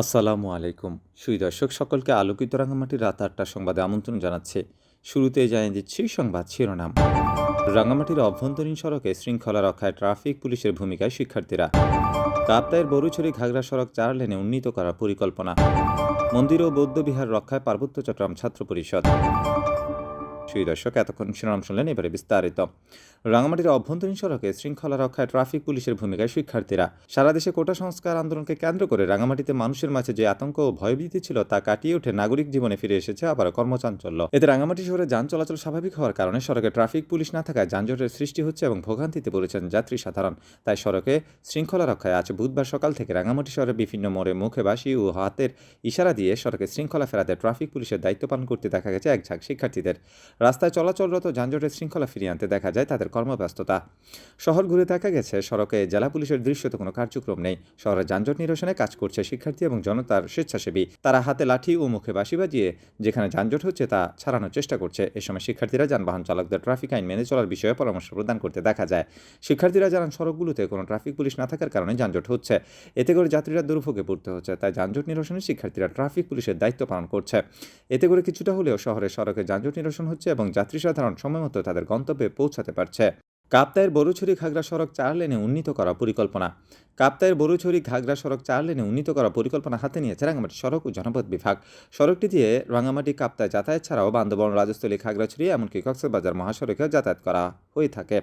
আসসালামু আলাইকুম। সুই দর্শক, সকলকে আলোকিত রাঙামাটির রাত আটটা সংবাদে আমন্ত্রণ জানাচ্ছে। শুরুতে জানিয়ে দিচ্ছি সংবাদ শিরোনাম। রাঙামাটির অভ্যন্তরীণ সড়কে শৃঙ্খলা রক্ষায় ট্রাফিক পুলিশের ভূমিকায় শিক্ষার্থীরা। কাপ্তায়ের বরুছড়ি ঘাগড়া সড়ক চার লেনে উন্নীত করার পরিকল্পনা। মন্দির ও বৌদ্ধবিহার রক্ষায় পার্বত্য চট্টগ্রাম ছাত্র পরিষদ। সুই দর্শক, এতক্ষণ শিরোনাম শুনলেন এবারে বিস্তারিত। রাঙামাটির অভ্যন্তরীণ সড়কে শৃঙ্খলা রক্ষায় ট্রাফিক পুলিশের ভূমিকায় শিক্ষার্থীরা। সারা দেশে কোটা সংস্কার আন্দোলনকে কেন্দ্র করে রাঙামাটিতে মানুষের মাঝে যে আতঙ্ক ও ভয়ভীতি ছিল তা কাটিয়ে উঠে নাগরিক জীবনে ফিরে এসেছে আবার কর্মচাঞ্চল্য। এতে রাঙামাটি শহরে যান চলাচল স্বাভাবিক হওয়ার কারণে সড়কে ট্রাফিক পুলিশ না থাকায় যানজটের সৃষ্টি হচ্ছে এবং ভোগান্তিতে পড়েছেন যাত্রী সাধারণ। তাই সড়কে শৃঙ্খলা রক্ষায় আজ বুধবার সকাল থেকে রাঙামাটি শহরে বিভিন্ন মোড়ে মুখে বাসি ও হাতের ইশারা দিয়ে সড়কে শৃঙ্খলা ফেরাতে ট্রাফিক পুলিশের দায়িত্ব পালন করতে দেখা গেছে এক ঝাঁক শিক্ষার্থীদের। রাস্তায় চলাচলরত যানজটের শৃঙ্খলা ফিরিয়ে আনতে দেখা যায় তাদের কর্মব্যস্ততা। শহর ঘুরে দেখা গেছে, সড়কে জেলা পুলিশের দৃশ্যতে কোনো কার্যক্রম নেই। শহরে যানজট নিরসনে কাজ করছে শিক্ষার্থী এবং জনতার স্বেচ্ছাসেবী। তারা হাতে লাঠি ও মুখে বাঁশি বাজিয়ে যেখানে যানজট হচ্ছে তা ছাড়ানোর চেষ্টা করছে। এ সময় শিক্ষার্থীরা যানবাহন চালকদের ট্রাফিক আইন মেনে চলার বিষয়ে পরামর্শ প্রদান করতে দেখা যায়। শিক্ষার্থীরা জানান, সড়কগুলোতে কোনো ট্রাফিক পুলিশ না থাকার কারণে যানজট হচ্ছে। এতে করে যাত্রীরা দুর্ভোগে পড়তে হচ্ছে, তাই যানজট নিরসনে শিক্ষার্থীরা ট্রাফিক পুলিশের দায়িত্ব পালন করছে। এতে করে কিছুটা হলেও শহরের সড়কে যানজট নিরসন হচ্ছে এবং যাত্রী সাধারণ সময়মতো তাদের গন্তব্যে পৌঁছাতে পারছে। কাপ্তায়ের বরুছড়ি ঘাগড়া সড়ক চার লেনে উন্নীত করা পরিকল্পনা। কাপ্তায়ের বরুছড়ি ঘাগড়া সড়ক চার লেনে উন্নীত করা পরিকল্পনা হাতে নিয়েছে রাঙামাটি সড়ক ও জনপথ বিভাগ। সড়কটি দিয়ে রাঙামাটি কাপ্তায় যাতায়াত ছাড়াও বান্দরবন, রাজস্থলী খাগড়াছড়ি এমনকি কক্সবাজার মহাসড়কেও যাতায়াত করা। হয়ে থাকে।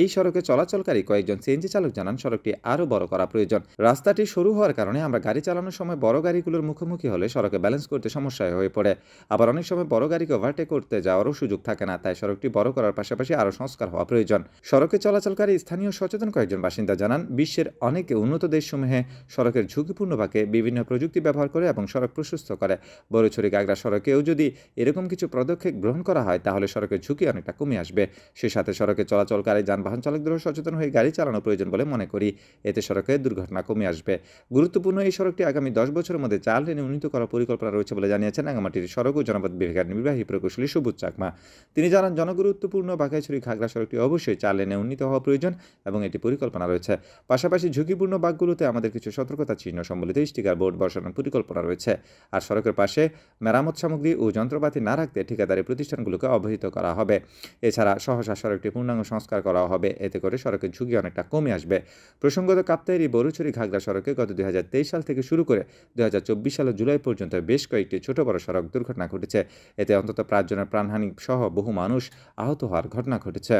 এই সড়কে চলাচলকারী কয়েকজন সিএনজি চালক জানান, সড়কটি আরও বড় করা প্রয়োজন। রাস্তাটি সরু হওয়ার কারণে আমরা গাড়ি চালানোর সময় বড় গাড়িগুলোর মুখোমুখি হলে সড়কে ব্যালেন্স করতে সমস্যা হয়ে পড়ে। আবার অনেক সময় বড় গাড়িকে ওভারটেক করতে যাওয়ারও সুযোগ থাকে না, তাই সড়কটি বড় করার পাশাপাশি আরও সংস্কার হওয়া প্রয়োজন। সড়কে চলাচলকারী স্থানীয় সচেতন কয়েকজন বাসিন্দা জানান, বিশ্বের অনেক উন্নত দেশসমূহে সড়কের ঝুঁকিপূর্ণ বাঁকে বিভিন্ন প্রযুক্তি ব্যবহার করে এবং সড়ক প্রশস্ত করে। বড়ছড়ি গাগড়া সড়কেও যদি এরকম কিছু পদক্ষেপ গ্রহণ করা হয়, তাহলে সড়কের ঝুঁকি অনেকটা কমে আসবে। সে সাথে সড়কে চলাচলকারী যানবাহন চালকদেরও সচেতন হয়ে গাড়ি চালানো প্রয়োজন বলে মনে করি। এতে সড়কে দুর্ঘটনা কমে আসবে। গুরুত্বপূর্ণ এই সড়কটি আগামী দশ বছরের মধ্যে চার লেনে উন্নীত করার পরিকল্পনা রয়েছে বলে জানিয়েছেন রাঙামাটির সড়ক ও জনপদ বিভাগের নির্বাহী প্রকৌশলী সুবুজ চাকমা। তিনি জানান, জনগুরুত্বপূর্ণ বাঘাইছড়ি ঘাগড়া সড়কটি অবশ্যই চার লেনে উন্নীত হওয়া প্রয়োজন এবং এটি পরিকল্পনা রয়েছে। পাশাপাশি ঝুঁকিপূর্ণ বাঘগুলোতে আমাদের কিছু সতর্কতা চিহ্ন সম্বলিত স্টিকার বোর্ড বসানোর পরিকল্পনা রয়েছে। আর সড়কের পাশে মেরামত সামগ্রী ও যন্ত্রপাতি না রাখতে ঠিকাদারি প্রতিষ্ঠানগুলোকে অবহিত করা হবে। এছাড়া সহসা সড়কটি পূর্ণাঙ্গ সংস্কার করা হবে। এতে করে সড়কের ঝুঁকি অনেকটা কমে আসবে। প্রসঙ্গত কাপ্তাইরি বরুছড়ি ঘাগড়া সড়কে গত দুই হাজার তেইশ সাল থেকে শুরু করে দুই হাজার চব্বিশ সালের জুলাই পর্যন্ত বেশ কয়েকটি ছোট বড় সড়ক দুর্ঘটনা ঘটেছে। এতে অন্তত পাঁচজনের প্রাণহানি সহ বহু মানুষ আহত হওয়ার ঘটনা ঘটেছে।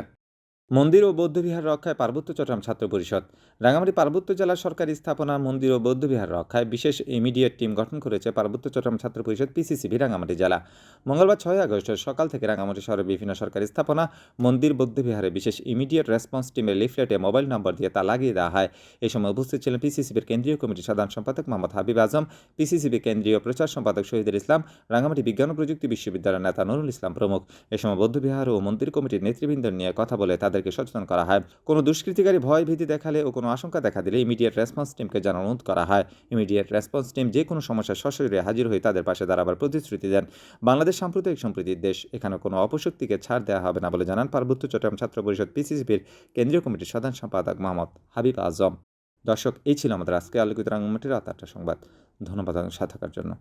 মন্দির ও বৌদ্ধবিহার রক্ষায় পার্বত্য চট্টগ্রাম ছাত্র পরিষদ। রাঙামাটি পার্বত্য জেলা সরকারি স্থাপনা মন্দির ও বৌদ্ধবিহার রক্ষায় বিশেষ ইমিডিয়েট টিম গঠন করেছে পার্বত্য চট্টগ্রাম ছাত্র পরিষদ পিসিসিবি রাঙামাটি জেলা। মঙ্গলবার ছয় আগস্ট সকাল থেকে রাঙামাটি শহরের বিভিন্ন সরকারি স্থাপনা, মন্দির, বৌদ্ধবিহারে বিশেষ ইমিডিয়েট রেসপন্স টিমের লিফলেটে মোবাইল নম্বর দিয়ে তা লাগিয়ে দেওয়া হয়। এই সময় উপস্থিত ছিলেন পিসিসিবির কেন্দ্রীয় কমিটির সাধারণ সম্পাদক মোহাম্মদ হাবিব আজম পিসিসিবি কেন্দ্রীয় প্রচার সম্পাদক শহীদুল ইসলাম রাঙামাটি বিজ্ঞান ও প্রযুক্তি বিশ্ববিদ্যালয়ের নেতা নুরুল ইসলাম প্রমুখ। এ সময় বৌদ্ধবিহার ও মন্দির কমিটির নেতৃবৃন্দ নিয়ে কথা বলে তাদেরকে সচেতন করা হয়। কোনো দুষ্কৃতিকারী ভয় ভীতি দেখালে ও কোনো আশঙ্কা দেখা দিলে ইমিডিয়েট রেসপন্স টিমকে জানানো অনুরোধ করা হয়। ইমিডিয়েট রেসপন্স টিম যে কোনো সমস্যার সশরীরে হাজির হয়ে তাদের পাশে দাঁড়াবার প্রতিশ্রুতি দেন। বাংলাদেশ সাম্প্রদায়িক সম্প্রীতির দেশ, এখানে কোনো অপশক্তিকে ছাড় দেওয়া হবে না বলে জানান পার্বত্য চট্টগ্রাম ছাত্র পরিষদ পিসিসিবির কেন্দ্রীয় কমিটির সাধারণ সম্পাদক মোহাম্মদ হাবিব আজম। দর্শক, এই ছিল আমাদের আজকে আলোকিত রাঙ্গমাটির রাত আটটা সংবাদ। ধন্যবাদ সাথে থাকার জন্য।